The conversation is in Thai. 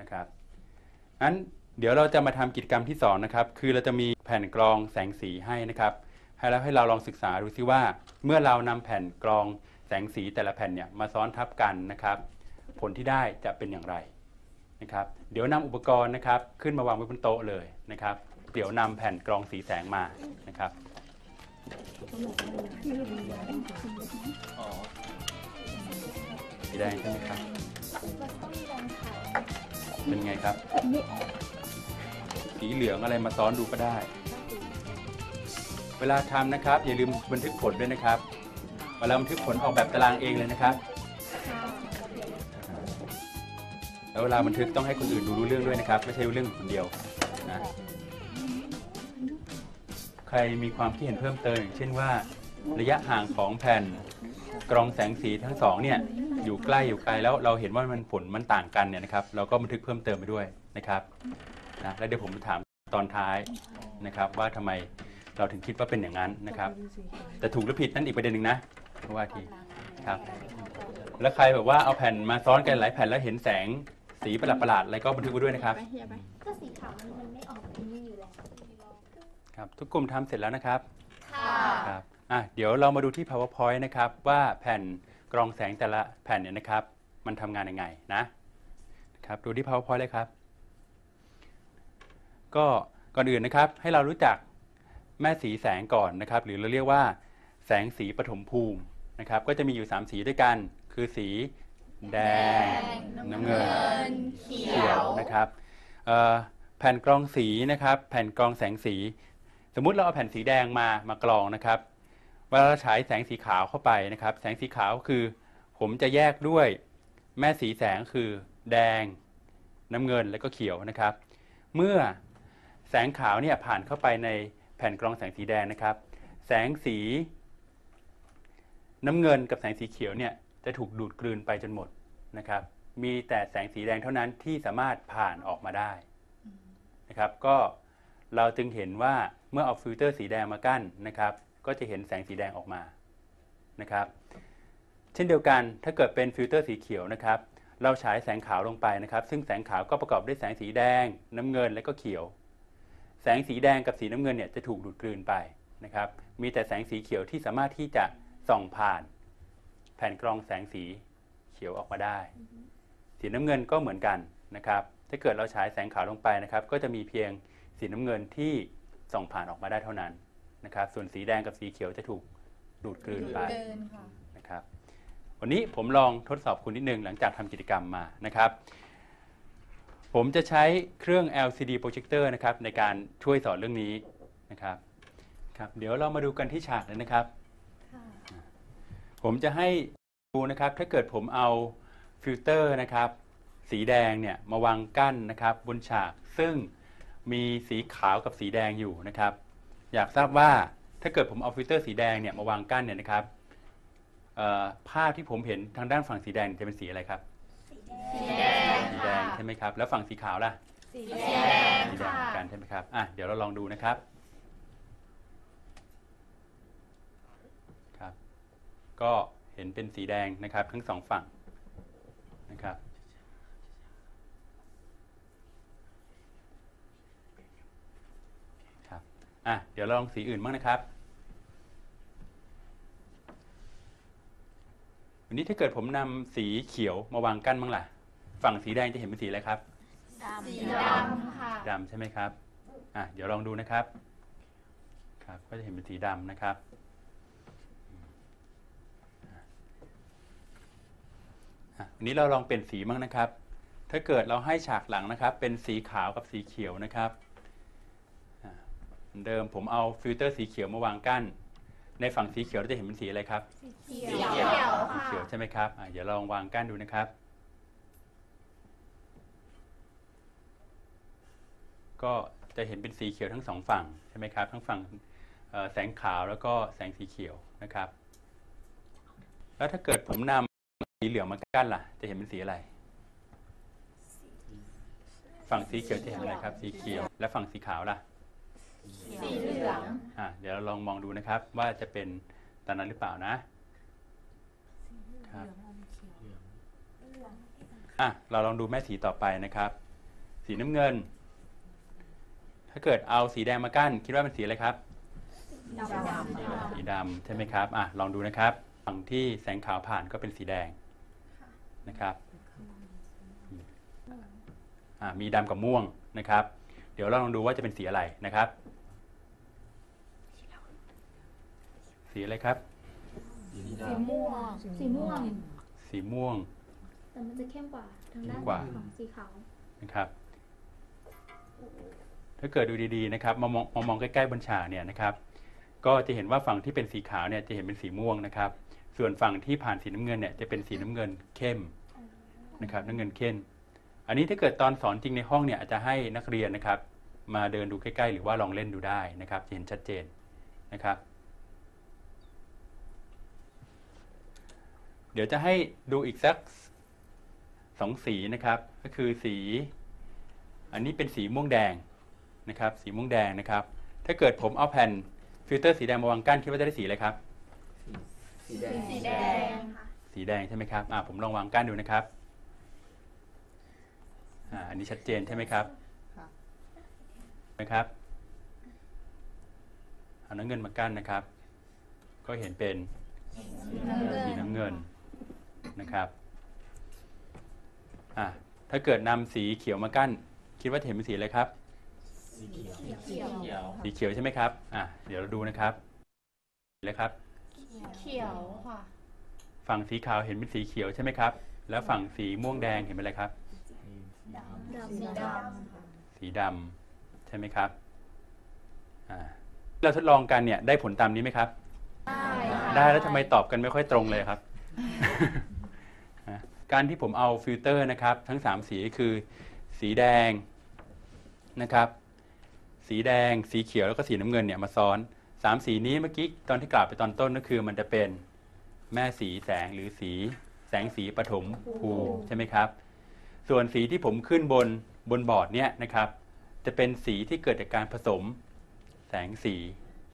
นะครับงั้นเดี๋ยวเราจะมาทำกิจกรรมที่สองนะครับคือเราจะมีแผ่นกรองแสงสีให้นะครับ ให้แล้วให้เราลองศึกษาดูซิว่า เมื่อเรานำแผ่นกรองแสงสีแต่ละแผ่นเนี่ยมาซ้อนทับกันนะครับ ผลที่ได้จะเป็นอย่างไรนะครับเดี๋ยวนำอุปกรณ์นะครับ ขึ้นมาวางไว้บนโต๊ะเลยนะครับ เดี๋ยวนำแผ่นกรองสีแสงมานะครับสีแดงใช่ไหมครับ เป็นไงครับ สีเหลืองอะไรมาซ้อนดูก็ได้ เวลาทำนะครับ อย่าลืมบันทึกผลด้วยนะครับ เวลาบันทึกผลออกแบบตารางเองเลยนะครับ แล้วเวลาบันทึกต้องให้คนอื่นดูรู้เรื่องด้วยนะครับ ไม่ใช่รู้เรื่องคนเดียวนะใครมีความคิดเห็นเพิ่มเติมอย่างเช่นว่า ระยะห่างของแผ่นกรองแสงสีทั้งสองเนี่ย อยู่ใกล้อยู่ไกลแล้วเราเห็นว่ามันผลมันต่างกันเนี่ยนะครับ เราก็บันทึกเพิ่มเติมไปด้วยนะครับนะแล้วเดี๋ยวผมจะถามตอนท้ายนะครับว่าทำไมเราถึงคิดว่าเป็นอย่างนั้นนะครับ แต่ถูกหรือผิดนั่นอีกประเด็นหนึ่งนะว่าทีครับแล้วใครแบบว่าเอาแผ่นมาซ้อนกันหลายแผ่นแล้วเห็นแสงสีประหลาดๆอะไรก็บันทึกไว้ด้วยนะครับก็สีขาวมันมันไม่ออกมันไม่อยู่แล้วครับทุกกลุ่มทำเสร็จแล้วนะครับค่ะครับอะเดี๋ยวเรามาดูที่ powerpoint นะครับว่าแผ่น กรองแสงแต่ละแผ่นเนี่ยนะครับ มันทำงานยังไงนะครับดูที่ powerpoint เลยครับ ก็ก่อนอื่นนะครับให้เรารู้จักแม่สีแสงก่อนนะครับ หรือเราเรียกว่า แสงสีปฐมภูมินะครับ ก็จะมีอยู่ 3 สีด้วยกัน คือสีแดง น้ำเงิน เขียวนะครับแผ่นกรองสีนะครับ แผ่นกรองแสงสี สมมุติเราเอาแผ่นสีแดงมามากรองนะครับ เวลาเราฉายแสงสีขาวเข้าไปนะครับ แสงสีขาวคือ ผมจะแยกด้วยแม่สีแสงคือแดง น้ำเงินแล้วก็เขียวนะครับ เมื่อแสงขาวเนี่ยผ่านเข้าไปในแผ่นกรองแสงสีแดงนะครับ แสงสี น้ำเงินกับแสงสีเขียวเนี่ยจะถูกดูดกลืนไปจนหมดนะครับ มีแต่แสงสีแดงเท่านั้นที่สามารถผ่านออกมาได้นะครับ ก็เราจึงเห็นว่าเมื่อเอาฟิลเตอร์สีแดงมากั้นนะครับ ก็จะเห็นแสงสีแดงออกมานะครับ เช่นเดียวกันถ้าเกิดเป็นฟิลเตอร์สีเขียวนะครับ เราฉายแสงขาวลงไปนะครับ ซึ่งแสงขาวก็ประกอบด้วยแสงสีแดง น้ำเงินและก็เขียว แสงสีแดงกับสีน้ำเงินเนี่ยจะถูกดูดกลืนไปนะครับ มีแต่แสงสีเขียวที่สามารถที่จะส่องผ่าน แผ่นกรองแสงสีเขียวออกมาได้ สีน้ำเงินก็เหมือนกันนะครับ ถ้าเกิดเราฉายแสงขาวลงไปนะครับ ก็จะมีเพียงสีน้ำเงินที่ส่องผ่านออกมาได้เท่านั้น นะครับ ส่วนสีแดงกับสีเขียวจะถูกดูดกลืนไปเดินค่ะนะครับ วันนี้ผมลองทดสอบคุณนิดนึงหลังจากทำกิจกรรมมานะครับ ผมจะใช้เครื่อง LCD projector นะครับในการช่วยสอนเรื่องนี้นะครับครับ เดี๋ยวเรามาดูกันที่ฉากเลยนะครับ ผมจะให้ดูนะครับ ถ้าเกิดผมเอาฟิลเตอร์นะครับ สีแดงเนี่ยมาวางกั้นนะครับ บนฉากซึ่งมีสีขาวกับสีแดงอยู่นะครับ อยากทราบว่าถ้าเกิดผมเอาฟิลเตอร์สีแดงเนี่ยมาวางกั้นเนี่ยนะครับเอ่อภาพที่ผมเห็นทางด้านฝั่งสีแดงจะเป็นสีอะไรครับ สีแดงสีแดงใช่ไหมครับ แล้วฝั่งสีขาวล่ะ สีแดงสีแดงเหมือนกันใช่ไหมครับ อะ เดี๋ยวเราลองดูนะครับ ครับ ก็เห็นเป็นสีแดงนะครับ ทั้งสองฝั่งนะครับ ครับ อะเดี๋ยวเราลองสีอื่นบ้างนะครับ วันนี้ถ้าเกิดผมนำสีเขียวมาวางกั้นบ้างล่ะ ฝั่งสีแดงจะเห็นเป็นสีอะไรครับสีดำค่ะ ดำใช่ไหมครับอะเดี๋ยวลองดูนะครับ ครับก็จะเห็นเป็นสีดำนะครับอะวันนี้เราลองเปลี่ยนสีบ้างนะครับ ถ้าเกิดเราให้ฉากหลังนะครับ เป็นสีขาวกับสีเขียวนะครับอะ เหมือนเดิมผมเอาฟิลเตอร์สีเขียวมาวางกั้น ในฝั่งสีเขียวเราจะเห็นเป็นสีอะไรครับ เขียวสีค่ะเขียวใช่ไหมครับอะเดี๋ยวลองวางกั้นดูนะครับ ก็จะเห็นเป็นสีเขียวทั้งสองฝั่งใช่ไหมครับ ทั้งฝั่งเอ่อแสงขาวแล้วก็แสงสีเขียวนะครับ แล้วถ้าเกิดผมนำสีเหลืองมากั้นล่ะ จะเห็นเป็นสีอะไร ฝั่งสีเขียวจะเห็นอะไรครับ สีเขียว และฝั่งสีขาวล่ะ สีเหลือง อะเดี๋ยวเราลองมองดูนะครับ ว่าจะเป็นตามนั้นหรือเปล่านะ ครับ อะ เราลองดูแม่สีต่อไปนะครับ สีน้ำเงิน ถ้าเกิดเอาสีแดงมากั้น คิดว่าเป็นสีอะไรครับดำสีดำใช่ไหมครับ อะ ลองดูนะครับ ฝั่งที่แสงขาวผ่านก็เป็นสีแดงนะครับ อะมีดำกับม่วงนะครับ เดี๋ยวเราลองดูว่าจะเป็นสีอะไรนะครับ สีอะไรครับสีม่วง สีม่วง สีม่วง แต่มันจะเข้มกว่า ทางด้านเข้มกว่า ของสีขาว นะครับ ถ้าเกิดดูดีๆนะครับมามองมามองใกล้ๆบนฉากเนี่ยนะครับ ก็จะเห็นว่าฝั่งที่เป็นสีขาวเนี่ยจะเห็นเป็นสีม่วงนะครับ ส่วนฝั่งที่ผ่านสีน้ำเงินเนี่ยจะเป็นสีน้ำเงินเข้มนะครับน้ำเงินเข้ม อันนี้ถ้าเกิดตอนสอนจริงในห้องเนี่ยอาจจะให้นักเรียนนะครับ มาเดินดูใกล้ๆ หรือว่าลองเล่นดูได้นะครับจะเห็นชัดเจนนะครับ เดี๋ยวจะให้ดูอีกสักสองสีนะครับ ก็คือสี อันนี้เป็นสีม่วงแดงนะครับ สีม่วงแดงนะครับ ถ้าเกิดผมเอาแผ่นฟิลเตอร์สีแดงมาวางกั้นคิดว่าจะได้สีอะไรครับ สีแดงสีแดงสีแดงใช่ไหมครับอ่าผมลองวางกั้นดูนะครับอ่าอันนี้ชัดเจนใช่ไหมครับค่ะนะครับเอาน้ำเงินมากั้นนะครับ ก็เห็นเป็นสีน้ำเงิน นะครับอ่าถ้าเกิดนำสีเขียวมากั้น คิดว่าจะเห็นเป็นสีอะไรครับ สีเขียว เขียวเขียวสีเขียวใช่ไหมครับอ่าเดี๋ยวเราดูนะครับเลยครับ เขียวค่ะ ฝั่งสีขาวเห็นเป็นสีเขียวใช่ไหมครับ แล้วฝั่งสีม่วงแดงเห็นเป็นอะไรครับ ดำสีดสีดำใช่ไหมครับอ่าเราทดลองกันเนี่ยได้ผลตามนี้ไหมครับำได้แล้วทำไมตอบกันไม่ค่อยตรงเลยครับฮะ การที่ผมเอาฟิลเตอร์นะครับ ทั้ง 3 สีคือ สีแดงนะครับ สีแดง สีเขียวแล้วก็สีน้ำเงินเนี่ยมาซ้อนสามสีนี้เมื่อกี้ตอนที่กล่าวไปตอนต้นก็คือมันจะเป็นแม่สีแสงหรือสีแสงสีปฐมภูใช่ไหมครับ ส่วนสีที่ผมขึ้นบนบนบอร์ดเนี่ยนะครับ จะเป็นสีที่เกิดจากการผสมแสงสี